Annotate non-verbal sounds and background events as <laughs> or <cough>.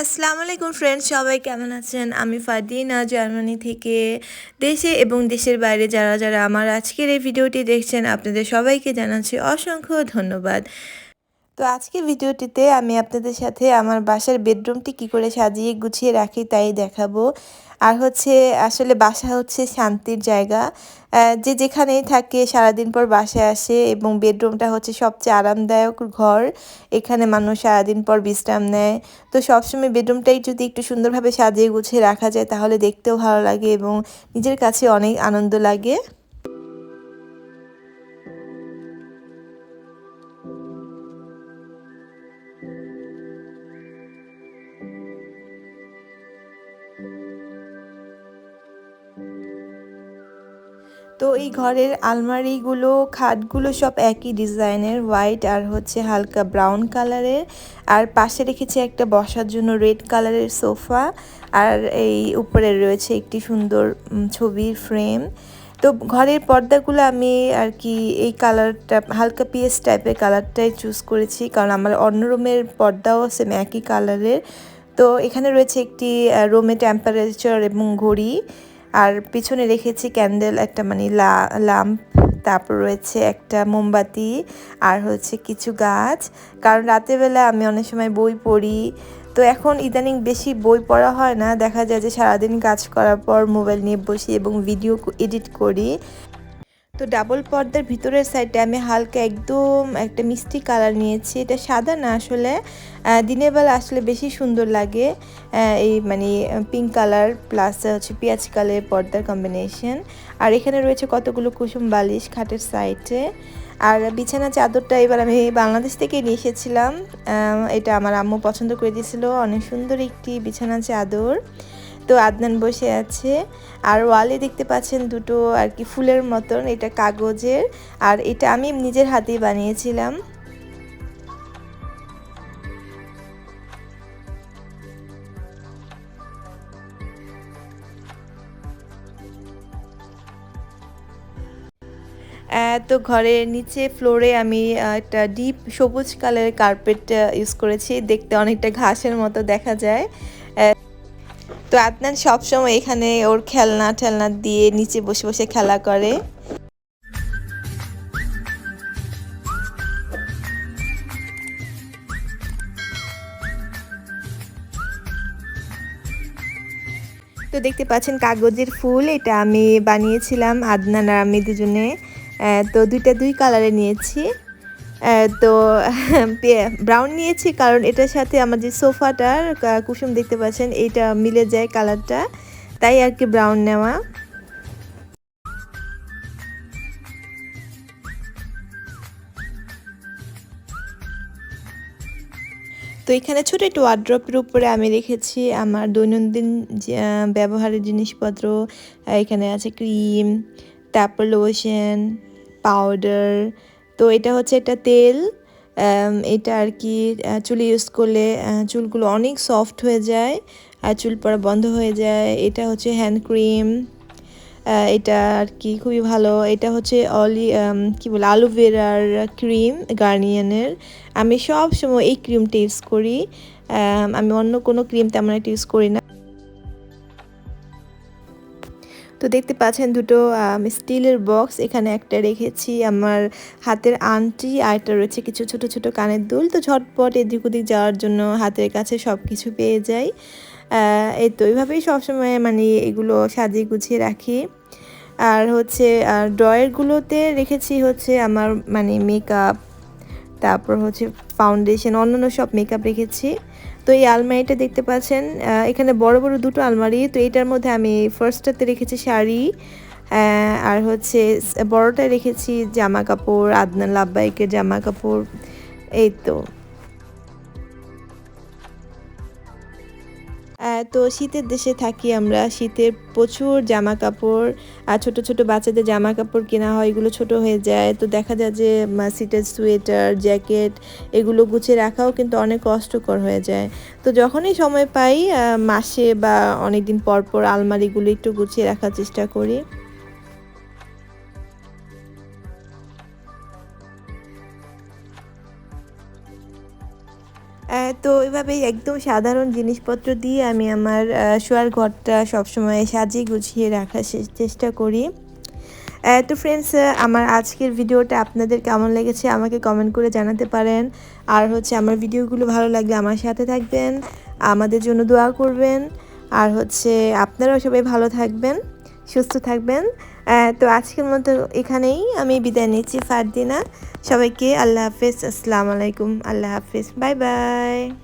আসসালামু আলাইকুম ফ্রেন্ডস সবাই কেমন আছেন? আমি ফাদিনা, জার্মানি থেকে দেশে এবং দেশের বাইরে যারা যারা আমার আজকের এই ভিডিওটি দেখছেন, আপনাদের সবাইকে জানাচ্ছি অসংখ্য ধন্যবাদ। তো আজকে ভিডিওটিতে আমি আপনাদের সাথে আমার বাসার বেডরুমটি কি করে সাজিয়ে গুছিয়ে রাখি তাই দেখাবো। আর হচ্ছে, আসলে বাসা হচ্ছে শান্তির জায়গা। যে যেখানেই থাকে সারাদিন পর বাসায় আসে এবং বেডরুমটা হচ্ছে সবচেয়ে আরামদায়ক ঘর। এখানে মানুষ সারাদিন পর বিশ্রাম নেয়। তো সবসময় বেডরুমটাই যদি একটু সুন্দরভাবে সাজিয়ে গুছিয়ে রাখা যায় তাহলে দেখতেও ভালো লাগে এবং নিজের কাছে অনেক আনন্দ লাগে। তো এই ঘরের আলমারিগুলো, খাটগুলো সব একই ডিজাইনের হোয়াইট আর হচ্ছে হালকা ব্রাউন কালারের আর পাশে রেখেছি একটা বসার জন্য রেড কালারের সোফা। আর এই উপরে রয়েছে একটি সুন্দর ছবির ফ্রেম তো ঘরের পর্দাগুলো আমি আর কি এই কালারটা হালকা পিএস টাইপের কালারটাই চুজ করেছি। কারণ আমার অন্য রুমের পর্দাও সেম একই কালারের তো এখানে রয়েছে একটি রুমে টেম্পারেচার এবং ঘড়ি, আর পিছনে রেখেছি ক্যান্ডেল একটা মানে লাম্প তারপর রয়েছে একটা মোমবাতি, আর হচ্ছে কিছু গাছ, কারণ রাতেরবেলা আমি অনেক সময় বই পড়ি, তো এখন ইদানিং বেশি বই পড়া হয় না, দেখা যায় যে সারাদিন কাজ করার পর মোবাইল নিয়ে বসি এবং ভিডিও এডিট করি। তো ডাবল পর্দার ভিতরের সাইডে আমি হালকা একদম একটা মিষ্টি কালার নিয়েছি। এটা সাদা না আসলে দিনের বেলা আসলে বেশি সুন্দর লাগে। এই মানে পিঙ্ক কালার প্লাস হচ্ছে পেঁয়াজ কালার পর্দার কম্বিনেশন আর এখানে রয়েছে কতগুলো কুসুম বালিশ খাটের সাইডে আর বিছানা চাদরটা এবার আমি বাংলাদেশ থেকে নিয়ে এসেছিলাম। এটা আমার আম্মু পছন্দ করে দিয়েছিল। অনেক সুন্দর একটি বিছানা চাদর। তো আদনান বসে আছে। আর ওয়ালে দেখতে পাচ্ছেন দুটো আর কি ফুলের মতন, এটা কাগজের। আর এটা আমি নিজের হাতেই বানিয়েছিলাম। তো ঘরের নিচে ফ্লোরে আমি একটা ডিপ সবুজ কালারের কার্পেট ইউজ করেছি। দেখতে অনেকটা ঘাসের মতো দেখা যায়। তো আদনান সবসময় এখানে ওর খেলনা ঠেলনা দিয়ে নিচে বসে বসে খেলা করে। তো দেখতে পাচ্ছেন কাগজের ফুল, এটা আমি বানিয়েছিলাম, আদনান আর আমি দুজনে। তো দুইটা দুই কালারে নিয়েছি। তো <laughs> ব্রাউন নিয়েছি কারণ এটার সাথে আমার যে সোফাটার কুসুম দেখতে পাচ্ছেন, এইটা মিলে যায় কালারটা। তাই আর কি ব্রাউন নেওয়া। তো এখানে ছোট একটু ওয়ার্ড্রপের উপরে আমি রেখেছি আমার দৈনন্দিন ব্যবহারের জিনিসপত্র এখানে আছে ক্রিম তারপর লোশন পাউডার তো এটা হচ্ছে একটা তেল এটা আর কি চুলে ইউজ করলে চুলগুলো অনেক সফট হয়ে যায় আর চুল পড়া বন্ধ হয়ে যায়। এটা হচ্ছে হ্যান্ড ক্রিম এটা আর কি খুবই ভালো। এটা হচ্ছে অলি কি বলে অ্যালোভেরার ক্রিম গার্নিয়ানের আমি সব সময় এই ক্রিমটা ইউজ করি। আমি অন্য কোনো ক্রিম তেমন একটা ইউজ করি না। তো দেখতে পাচ্ছেন দুটো স্টিলের বক্স। এখানে একটা রেখেছি আমার হাতের আংটি আর একটা রয়েছে কিছু ছোট ছোট কানের দুল। তো ঝটপট এদিক ওদিক যাওয়ার জন্য হাতের কাছে সব কিছু পেয়ে যাই। এই তো এইভাবেই সবসময় মানে এগুলো সাজিয়ে গুছিয়ে রাখি। আর হচ্ছে ড্রয়ারগুলোতে রেখেছি হচ্ছে আমার মানে মেকআপ তারপর হচ্ছে ফাউন্ডেশন অন্যান্য সব মেকআপ রেখেছি। তো এই আলমারিটা দেখতে পাচ্ছেন এখানে বড় বড় দুটো আলমারি, তো এটার মধ্যে আমি ফার্স্টটাতে রেখেছি শাড়ি আর হচ্ছে বড়টায় রেখেছি জামা কাপড়, আদনান লাভবাইকের জামা কাপড়, এই তো। তো শীতের দেশে থাকি আমরা। শীতের প্রচুর জামা কাপড় আর ছোট ছোট বাচ্চাদের জামা কাপড় কেনা হয়, এগুলো ছোট হয়ে যায়। তো দেখা যায় যে শীতের সোয়েটার জ্যাকেট এগুলো গুছিয়ে রাখাও কিন্তু অনেক কষ্টকর হয়ে যায়। তো যখনই সময় পাই মাসে বা অনেক দিন পর পর আলমারিগুলো একটু গুছিয়ে রাখার চেষ্টা করি। তো এভাবেই একদম সাধারণ জিনিসপত্র দিয়ে আমি আমার শোয়ার ঘরটা সবসময় সাজিয়ে গুছিয়ে রাখার চেষ্টা করি। তো ফ্রেন্ডস আমার আজকের ভিডিওটা আপনাদের কেমন লেগেছে আমাকে কমেন্ট করে জানাতে পারেন। আর হচ্ছে আমার ভিডিওগুলো ভালো লাগলে আমার সাথে থাকবেন, আমাদের জন্য দোয়া করবেন। আর হচ্ছে আপনারাও সবাই ভালো থাকবেন, সুস্থ থাকবেন। তো আজকের মতো এখানেই আমি বিদায় নিচ্ছি ফারদিনা। সবাইকে আল্লাহ হাফেজ। আসসালামু আলাইকুম। আল্লাহ হাফেজ। Bye bye.